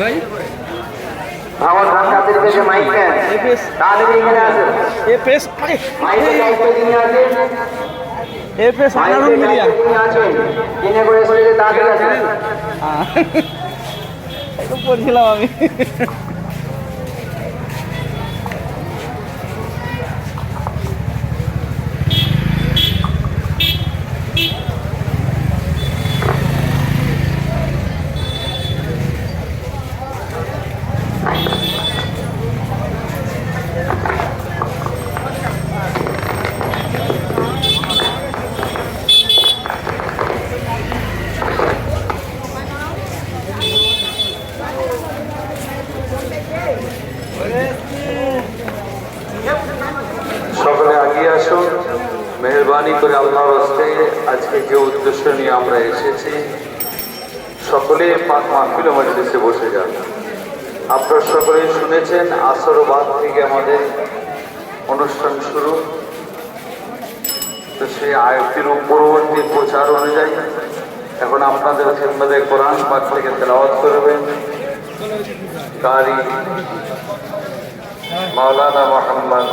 ভাই? আমার ধান মাইক নেন তাহলে এখানে আসেন এ প্রেস মাইকের দায়িত্ব যিনি আছেন এ মাইকের মিডিয়া। যিনি করে এসে আসেন একটু পড়ছিলাম আমি। মেহরবানি করে আল্লাহর হস্তে আজকে যে উদ্দেশ্য নিয়ে আমরা এসেছি সকলে পাক মাহফিল মজলিসে বসে যান। আপনারা সকলে শুনেছেন, আসর বাদ থেকে আমাদের অনুষ্ঠান শুরু। তো সেই আয়ত্তির পরবর্তী প্রচার অনুযায়ী এখন আপনাদের খেদমতে কোরআন পাক থেকে তেলাওয়াত করবেন। কারি মাওলানা মোহাম্মদ